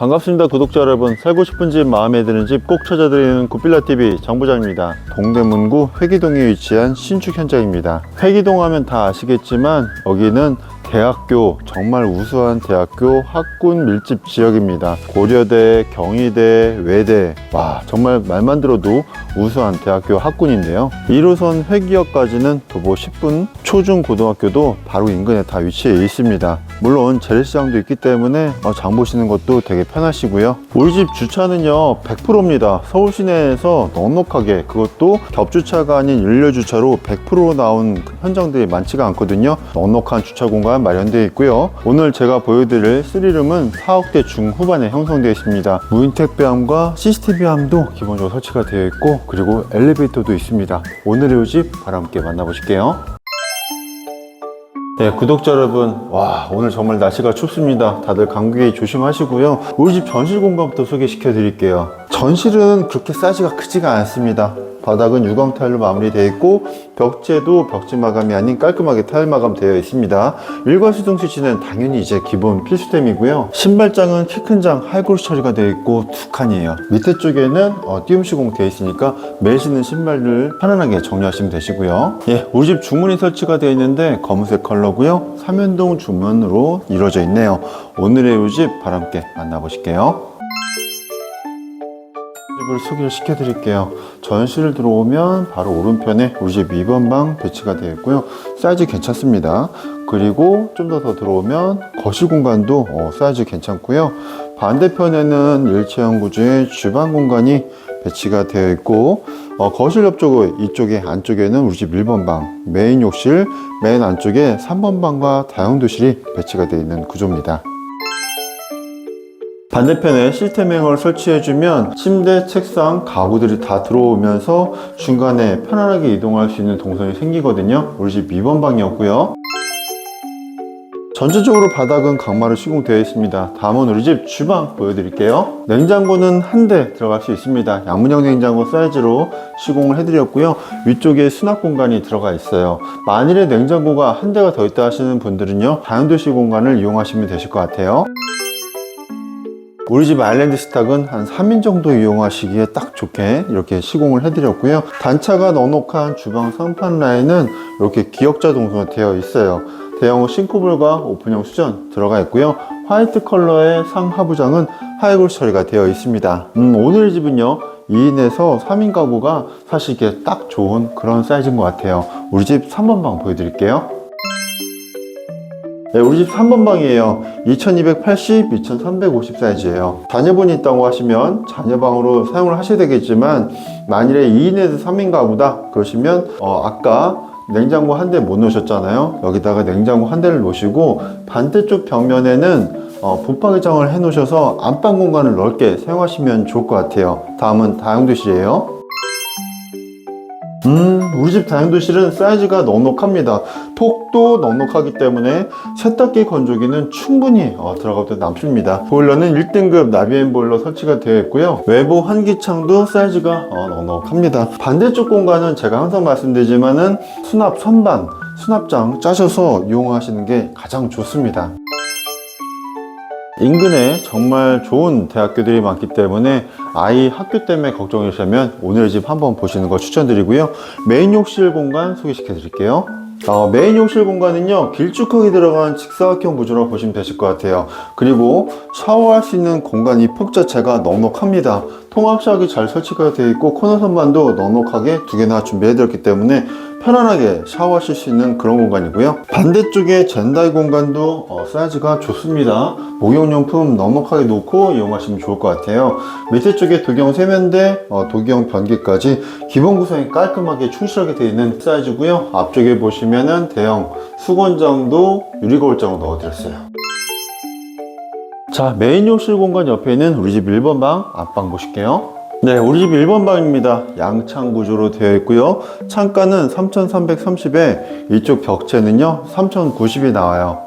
반갑습니다. 구독자 여러분 살고 싶은 집 마음에 드는 집 꼭 찾아드리는 굿빌라TV 장부장입니다. 동대문구 회기동에 위치한 신축 현장입니다. 회기동 하면 다 아시겠지만 여기는 대학교 정말 우수한 대학교 학군 밀집 지역입니다. 고려대 경희대 외대. 와 정말 말만 들어도 우수한 대학교 학군인데요. 1호선 회기역까지는 도보 10분 초중 고등학교도 바로 인근에 다 위치해 있습니다. 물론 재래시장도 있기 때문에 어, 장 보시는 것도 되게 편하시고요. 우리 집 주차는요 100%입니다. 서울 시내에서 넉넉하게 그것도 겹주차가 아닌 연료주차로 100% 나온 현장들이 많지가 않거든요. 넉넉한 주차 공간 마련되어 있고요 오늘 제가 보여드릴 스리룸은 4억대 중후반에 형성되어 있습니다 무인택 배함과 CCTV함도 기본적으로 설치가 되어 있고 그리고 엘리베이터도 있습니다 오늘의 이집 바로 함께 만나보실게요 네, 구독자 여러분, 와, 오늘 정말 날씨가 춥습니다. 다들 감기 조심하시고요. 우리 집 전실 공간부터 소개시켜 드릴게요. 전실은 그렇게 사이즈가 크지가 않습니다. 바닥은 유광 타일로 마무리되어 있고 벽재도 벽지 마감이 아닌 깔끔하게 타일 마감 되어 있습니다. 일괄 수동 스위치는 당연히 이제 기본 필수템이고요. 신발장은 키 큰장 하이골스 처리가 되어 있고 두 칸이에요. 밑에 쪽에는 어, 띄움 시공 되어 있으니까 매일 신는 신발을 편안하게 정리하시면 되시고요. 예, 우리 집 주문이 설치가 되어 있는데 검은색 컬러고요. 삼연동 주문으로 이루어져 있네요. 오늘의 이집 바람께 만나보실게요. 집을 소개를 시켜드릴게요. 전실 들어오면 바로 오른편에 우리 집 2번 방 배치가 되어 있고요. 사이즈 괜찮습니다. 그리고 좀 더 더 들어오면 거실 공간도 어, 사이즈 괜찮고요. 반대편에는 일체형 구조의 주방 공간이 배치가 되어 있고 어, 거실 옆쪽 이쪽에 안쪽에는 우리 집 1번 방 메인 욕실 맨 안쪽에 3번 방과 다용도실이 배치가 되어 있는 구조입니다. 반대편에 시스템행을 설치해주면 침대, 책상, 가구들이 다 들어오면서 중간에 편안하게 이동할 수 있는 동선이 생기거든요. 우리 집 2번 방이었고요. 전체적으로 바닥은 강마루 시공되어 있습니다. 다음은 우리 집 주방 보여드릴게요. 냉장고는 한 대 들어갈 수 있습니다. 양문형 냉장고 사이즈로 시공을 해드렸고요. 위쪽에 수납 공간이 들어가 있어요. 만일에 냉장고가 한 대가 더 있다 하시는 분들은요. 다용도실 공간을 이용하시면 되실 것 같아요. 우리 집 아일랜드 스탁은 한 3인 정도 이용하시기에 딱 좋게 이렇게 시공을 해드렸고요. 단차가 넉넉한 주방 상판 라인은 이렇게 기역자 동선으로 되어 있어요. 대형 싱크볼과 오픈형 수전 들어가 있고요. 화이트 컬러의 상하부장은 하이골 처리가 되어 있습니다. 음, 오늘 집은요. 2인에서 3인 가구가 사실 이게 딱 좋은 그런 사이즈인 것 같아요. 우리 집 3번 방 보여드릴게요. 네, 우리 집 3번 방이에요. 2280, 2350 사이즈예요. 자녀분이 있다고 하시면 자녀방으로 사용을 하셔야 되겠지만 만일에 2인에서 3인 가구다 그러시면 어, 아까 냉장고 한 대 못 놓으셨잖아요. 여기다가 냉장고 한 대를 놓으시고 반대쪽 벽면에는 어, 붙박이장을 해 놓으셔서 안방 공간을 넓게 사용하시면 좋을 것 같아요. 다음은 다용도실이에요. 음, 우리 집 다용도실은 사이즈가 넉넉합니다. 폭도 넉넉하기 때문에 세탁기 건조기는 충분히 어, 들어가도 남습니다. 보일러는 1등급 나비엔 보일러 설치가 되어 있고요. 외부 환기창도 사이즈가 어, 넉넉합니다. 반대쪽 공간은 제가 항상 말씀드리지만은 수납 선반, 수납장 짜셔서 이용하시는 게 가장 좋습니다. 인근에 정말 좋은 대학교들이 많기 때문에 아이 학교 때문에 걱정이시면 오늘 집 한번 보시는 거 추천드리고요. 메인 욕실 공간 소개시켜 드릴게요. 어, 메인 욕실 공간은요 길쭉하게 들어간 직사각형 구조로 보시면 되실 것 같아요 그리고 샤워할 수 있는 공간 이 폭 자체가 넉넉합니다 통합샥이 잘 설치가 되어 있고 코너 선반도 넉넉하게 두 개나 준비해 드렸기 때문에 편안하게 샤워하실 수 있는 그런 공간이고요. 반대쪽에 젠다이 공간도 어, 사이즈가 좋습니다. 목욕용품 넉넉하게 놓고 이용하시면 좋을 것 같아요. 밑에 쪽에 도경 세면대, 어, 도경 변기까지 기본 구성이 깔끔하게 충실하게 되어 있는 사이즈고요. 앞쪽에 보시면은 대형 수건장도 유리 거울장으로 넣어드렸어요 자, 메인 욕실 공간 옆에는 우리 집 1번 방 앞방 보실게요. 네, 우리 집 1번 방입니다. 양창 구조로 되어 있고요. 창가는 3330에 이쪽 벽체는요, 3090이 나와요.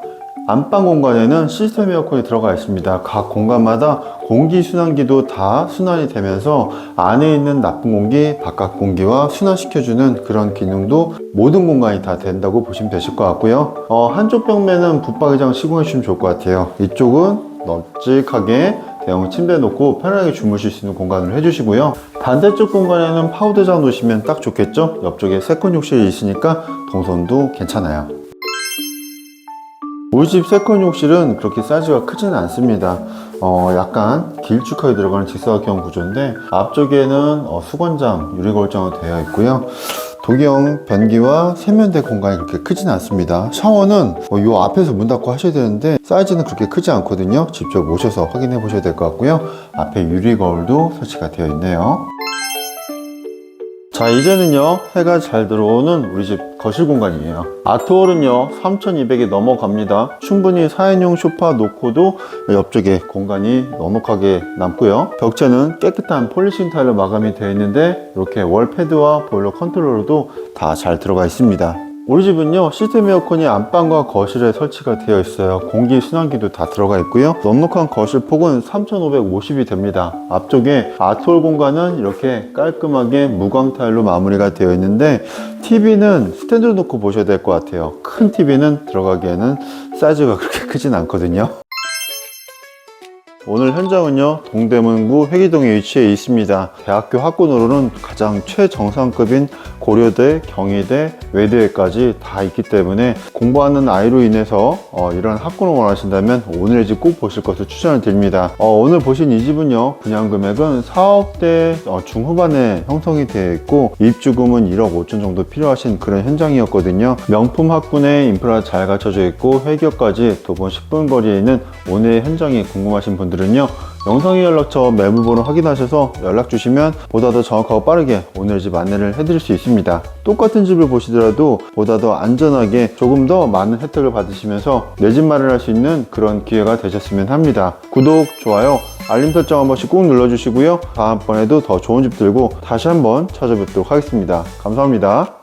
안방 공간에는 시스템 에어컨이 들어가 있습니다. 각 공간마다 공기 순환기도 다 순환이 되면서 안에 있는 나쁜 공기, 바깥 공기와 순환시켜주는 그런 기능도 모든 공간이 다 된다고 보시면 되실 것 같고요. 어, 한쪽 벽면은 붙박이장 시공해 주시면 좋을 것 같아요. 이쪽은 널찍하게 대형 침대 놓고 편하게 주무실 수 있는 공간으로 해주시고요. 반대쪽 공간에는 파우더장 놓으시면 딱 좋겠죠? 옆쪽에 세컨 욕실이 있으니까 동선도 괜찮아요. 우리 집 세컨 욕실은 그렇게 사이즈가 크지는 않습니다. 어, 약간 길쭉하게 들어가는 직사각형 구조인데 앞쪽에는 어, 수건장, 유리거울장으로 되어 있고요. 독일형 변기와 세면대 공간이 그렇게 크진 않습니다. 샤워는 어, 요 앞에서 문 닫고 하셔야 되는데 사이즈는 그렇게 크지 않거든요. 직접 오셔서 확인해 보셔야 될 것 같고요. 앞에 유리 거울도 설치가 되어 있네요. 자 이제는요 해가 잘 들어오는 우리 집 거실 공간이에요. 아트홀은요 3200이 넘어갑니다. 충분히 4인용 소파 놓고도 옆쪽에 공간이 넉넉하게 남고요. 벽체는 깨끗한 폴리싱 타일로 마감이 되어 있는데 이렇게 월패드와 보일러 컨트롤러도 다 잘 들어가 있습니다 우리 집은요 시스템 에어컨이 안방과 거실에 설치가 되어 있어요. 공기 순환기도 다 들어가 있고요. 넉넉한 거실 폭은 3550이 됩니다. 앞쪽에 아트홀 공간은 이렇게 깔끔하게 무광 타일로 마무리가 되어 있는데 TV는 스탠드로 놓고 보셔야 될 것 같아요. 큰 TV는 들어가기에는 사이즈가 그렇게 크진 않거든요. 오늘 현장은요 동대문구 회기동에 위치해 있습니다. 대학교 학군으로는 가장 최정상급인 고려대, 경희대, 외대까지 다 있기 때문에 공부하는 아이로 인해서 어, 이런 학군을 원하신다면 오늘의 집 꼭 보실 것을 추천을 드립니다. 어, 오늘 보신 이 집은요 분양 금액은 4억대 어, 중후반에 형성이 되어 있고 입주금은 1억 5천 정도 필요하신 그런 현장이었거든요. 명품 학군에 인프라 잘 갖춰져 있고 회기역까지 도보 10분 거리에 있는 오늘의 현장이 궁금하신 분들은요 영상의 연락처 매물번호 확인하셔서 연락 주시면 보다 더 정확하고 빠르게 오늘 집 안내를 해드릴 수 있습니다. 똑같은 집을 보시더라도 보다 더 안전하게 조금 더 많은 혜택을 받으시면서 내 집 마련할 수 있는 그런 기회가 되셨으면 합니다. 구독, 좋아요, 알림 설정 한 번씩 꼭 눌러주시고요. 다음번에도 더 좋은 집 들고 다시 한번 찾아뵙도록 하겠습니다. 감사합니다.